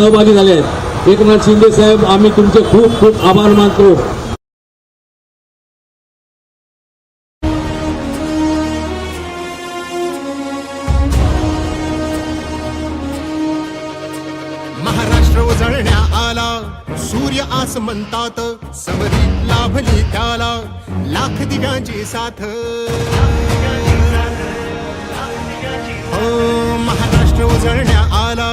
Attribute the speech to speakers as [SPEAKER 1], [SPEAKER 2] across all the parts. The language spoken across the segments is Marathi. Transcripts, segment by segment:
[SPEAKER 1] सहभागी झाले आहेत. एकनाथ शिंदे साहेब आम्ही तुमचे खूप खूप आभार मानतो.
[SPEAKER 2] महाराष्ट्र उजळण्या आला. सूर्य आस म्हणतात समरी लाभली त्याला. लाख दिव्यांची साथ. हो, महाराष्ट्र उजळण्या आला.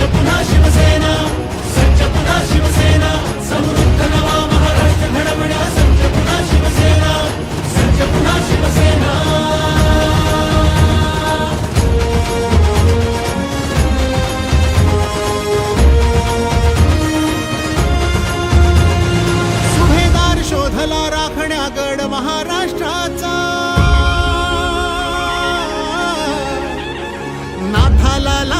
[SPEAKER 2] सज्ज पुन्हा शिवसेना सज्ज पुन्हा शिवसेना समृद्ध नवा महाराष्ट्र घडवण्या सज्ज पुन्हा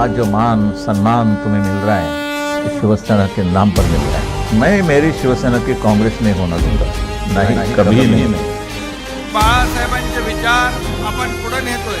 [SPEAKER 3] आज जो मान सम्मान तुम्हें मिल रहा है शिवसेना के नाम पर मिल रहा है। मैं मेरी शिवसेना की कांग्रेस में होना दूँगा। नहीं कभी नहीं।
[SPEAKER 4] बाळासाहेबांचे विचार आपण पुढे नेतोय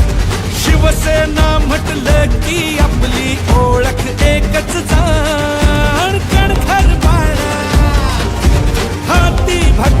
[SPEAKER 5] शिवसेना म्हटलं की आपली ओळख एकच जाण कणखर बाळा. हाती
[SPEAKER 4] भक्त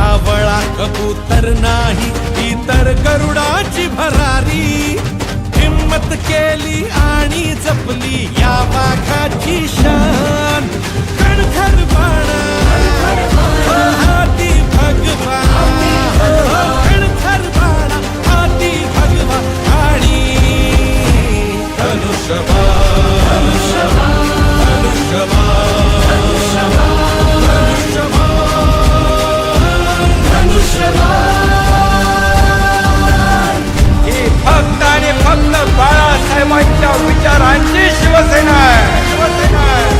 [SPEAKER 5] कावळा कबूतर नाही इतर तर गरुडाची भरारी. हिम्मत केली आणि जपली या वाघाची शान. कणखर बाणा. हो, हाती भगवा. कणखर बाणा हाती भगवा. आणि धनुष्यबाण.
[SPEAKER 4] बाळासाहेबांच्या विचारांची शिवसेना आहे. शिवसेना आहे.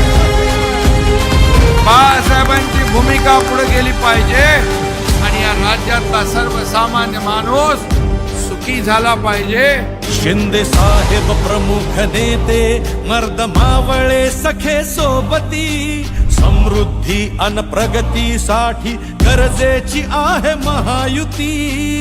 [SPEAKER 4] बाळासाहेबांची भूमिका पुढे गेली पाहिजे. आणि या राज्यातला सर्वसामान्य माणूस सुखी झाला पाहिजे.
[SPEAKER 5] शिंदे साहेब प्रमुख नेते मर्द मावळे सखे सोबती समृद्धी अन प्रगतीसाठी गरजेची आहे महायुती.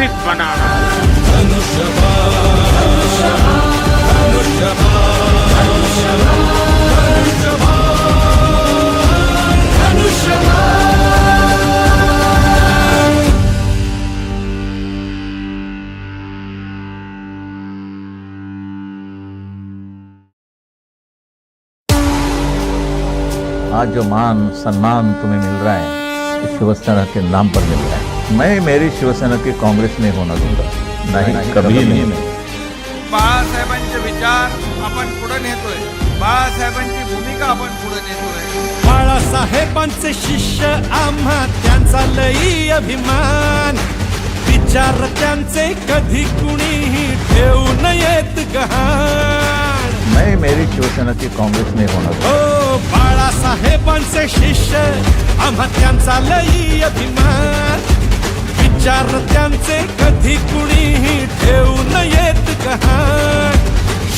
[SPEAKER 6] विकसित बनाना
[SPEAKER 3] आज जो मान सम्मान तुम्हें मिल रहा है इस शिवसेना के नाम पर मिल रहा है। मैं मेरी शिवसेना की कांग्रेस में होना दूंगा। नहीं कभी नहीं।
[SPEAKER 4] बाळासाहेबांचे विचार आपण पुढे नेतोय. बाळासाहेबांची भूमिका आपण पुढे नेतोय.
[SPEAKER 5] बाळासाहेबांचे शिष्य आम्हा त्यांचा लई अभिमान. विचार त्यांचे कधी कुणीही ठेवू नयेत गहाण.
[SPEAKER 3] मैं मेरी शिवसेना की कांग्रेस में होना दूंगा।
[SPEAKER 5] हो बाळासाहेबांचे शिष्य आम्हा त्यांचा लई अभिमान. विचार त्यांचे कधी कुणीही ठेवू नयेत कहा.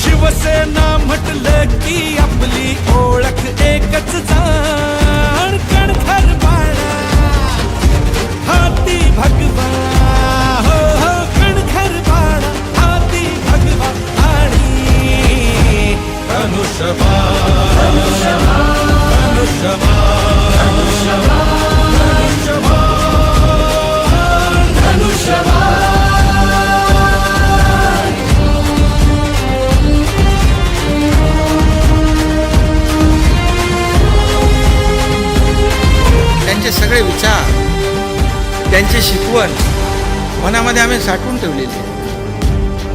[SPEAKER 5] शिवसेना म्हटलं की आपली ओळख एकच जाण कणखर बाळा. हाती भगवान.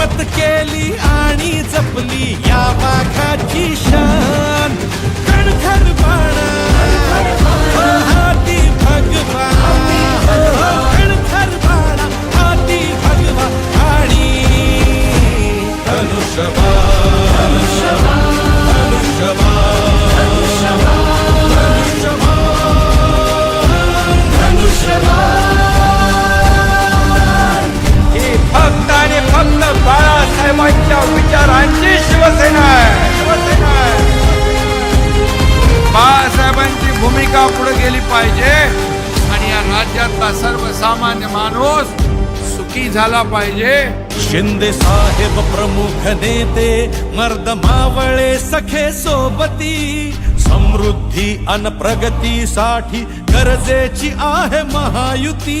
[SPEAKER 5] हिम्मत केली आणि जपली या वाघाची शान. कणखर हो, बाणा. हाती भगवा. कणखर बाणा हाती भगवान आणि धनुष्यबाण.
[SPEAKER 4] गोरगोरमाईच्या विचारांची शिवसेना आहे. बाळासाहेबांची भूमिका पुढे गेली पाहिजे आणि या राज्यातला सर्वसामान्य माणूस सुखी झाला पाहिजे.
[SPEAKER 5] शिंदे साहेब प्रमुख नेते मर्द मावळे सखे सोबती समृद्धी अन प्रगतीसाठी गरजेची आहे महायुती.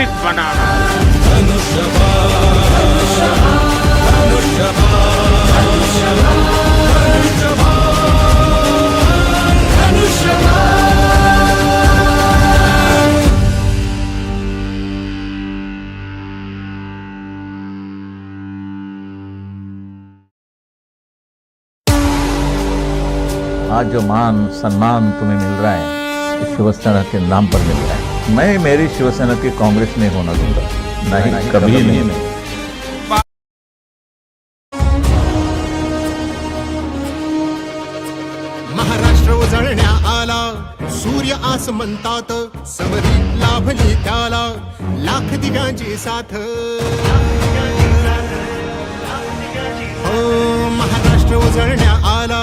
[SPEAKER 6] विकसित बनाना
[SPEAKER 3] आज जो मान, सम्मान तुम्हें मिल रहा है ये शिवसेना के नाम पर मिल रहा है। मैं मेरी शिवसेना की कांग्रेस नहीं होना दूंगा। नहीं, कभी, नहीं,
[SPEAKER 2] महाराष्ट्र उजळण्या आला सूर्य आस म्हणतात समरी लाभली त्याला लाख दिव्यांची साथ. हो महाराष्ट्र उजळण्या आला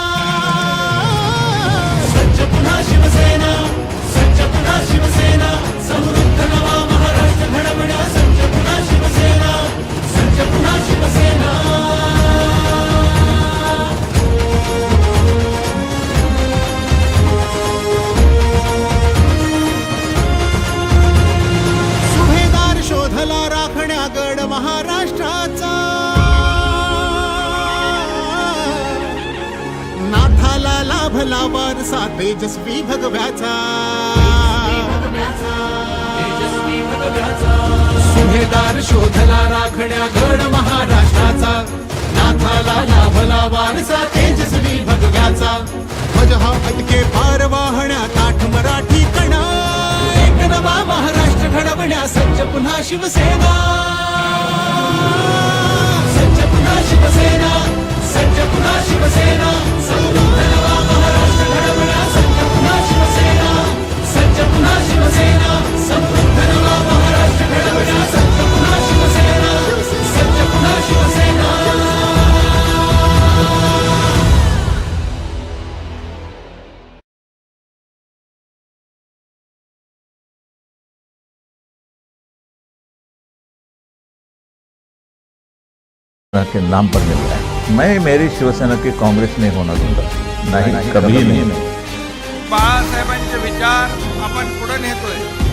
[SPEAKER 2] शिवसेना समृद्ध नवा महाराष्ट्र घडवण्या सज्ज पुन्हा शिवसेना सज्ज पुन्हा शिवसेना. सुभेदार शोधला राखण्या गड महाराष्ट्राचा. नाथाला लाभला वारसा तेजस्वी भगव्याचा. सुभेदार शोधला राखण्या गड महाराष्ट्राचा. नाथाला लाभला वारसा तेजस्वी भगव्याचा. ध्वज हा अटके पार वाहण्या काठ मराठी कणा. एक नवा महाराष्ट्र घडवण्या सज्ज पुन्हा शिवसेना. सज्ज पुन्हा शिवसेना सज्ज पुन्हा शिवसेना. समृद्ध नवा महाराष्ट्र घडवण्या सज्ज पुन्हा शिवसेना. सज्ज पुन्हा शिवसेना समृद्ध नवा
[SPEAKER 3] के नाम पर मिल रहा है। मैं मेरी शिवसेना के कांग्रेस में होना दूँगा। नहीं, नहीं कभी नहीं,
[SPEAKER 4] पाच साहेबांचे विचार अपन आपण पुढे नेतोय।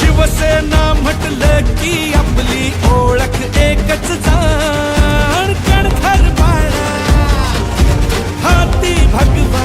[SPEAKER 5] शिवसेना म्हटलं की आपली ओळख एकच जाण कणखर बाळा हाती भगवा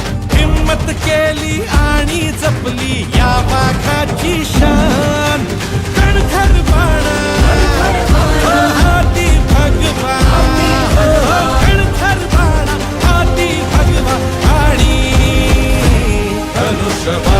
[SPEAKER 5] हिम्मत केली आणि जपली या वाघाची शान. कणखर बाणा. हाती भगवा कणखर बाणा हाती भगवा आणि धनुष्यबा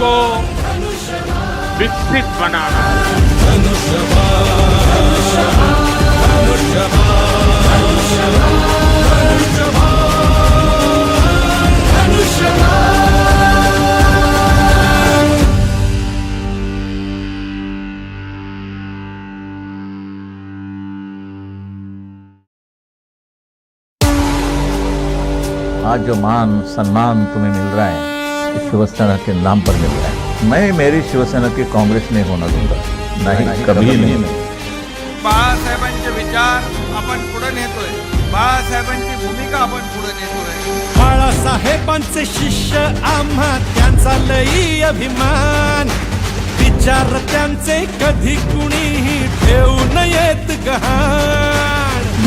[SPEAKER 6] को विकसित बनाना।
[SPEAKER 3] आज जो मान सम्मान तुम्हें मिल रहा है शिवसेना के नाम पर मिल रहा है मैं मेरी शिवसेना की कांग्रेस नहीं होना दूंगा। नहीं कभी नहीं।
[SPEAKER 4] बाळासाहेबांचे विचार आपण पुढे नेतोय. बाळासाहेबांची भूमिका आपण पुढे नेतोय.
[SPEAKER 5] बाळासाहेबांचे शिष्य आम्हा त्यांचा लई अभिमान. विचार त्यांचे कधी कुणीही ठेवू नयेत गहाण.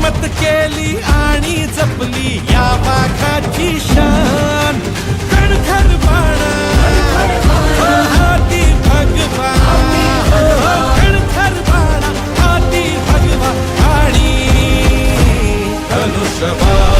[SPEAKER 5] हिम्मत केली आणि जपली या वाघाची शान. कणखर बाणा. हाती भगवा कणखर बाणा हाती भगवा आणि धनुष्यबाण.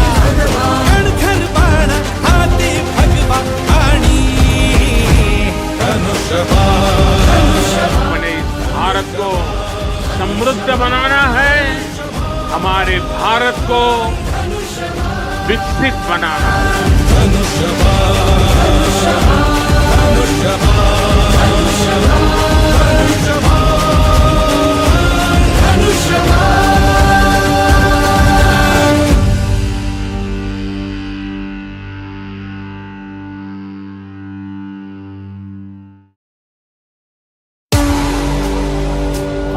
[SPEAKER 6] को विकसित बनाना।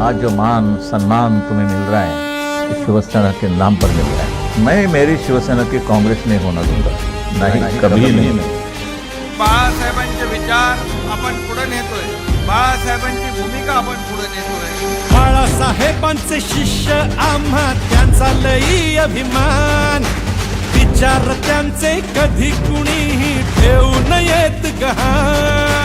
[SPEAKER 3] आज जो मान सम्मान तुम्हें मिल रहा है शिवसेना के नाम पर मिल रहा है। मैं मेरी शिवसेना की कांग्रेस में होना दूंगा। नहीं कभी नहीं।
[SPEAKER 4] बाळासाहेबांचे विचार आपण पुढे नेतोय. बाळासाहेबांची भूमिका आपण पुढे नेतोय.
[SPEAKER 5] बाळासाहेबांचे शिष्य आम्हा त्यांचा लई अभिमान. विचार त्यांचे कधी कुणीही ठेवू नयेत गहाण.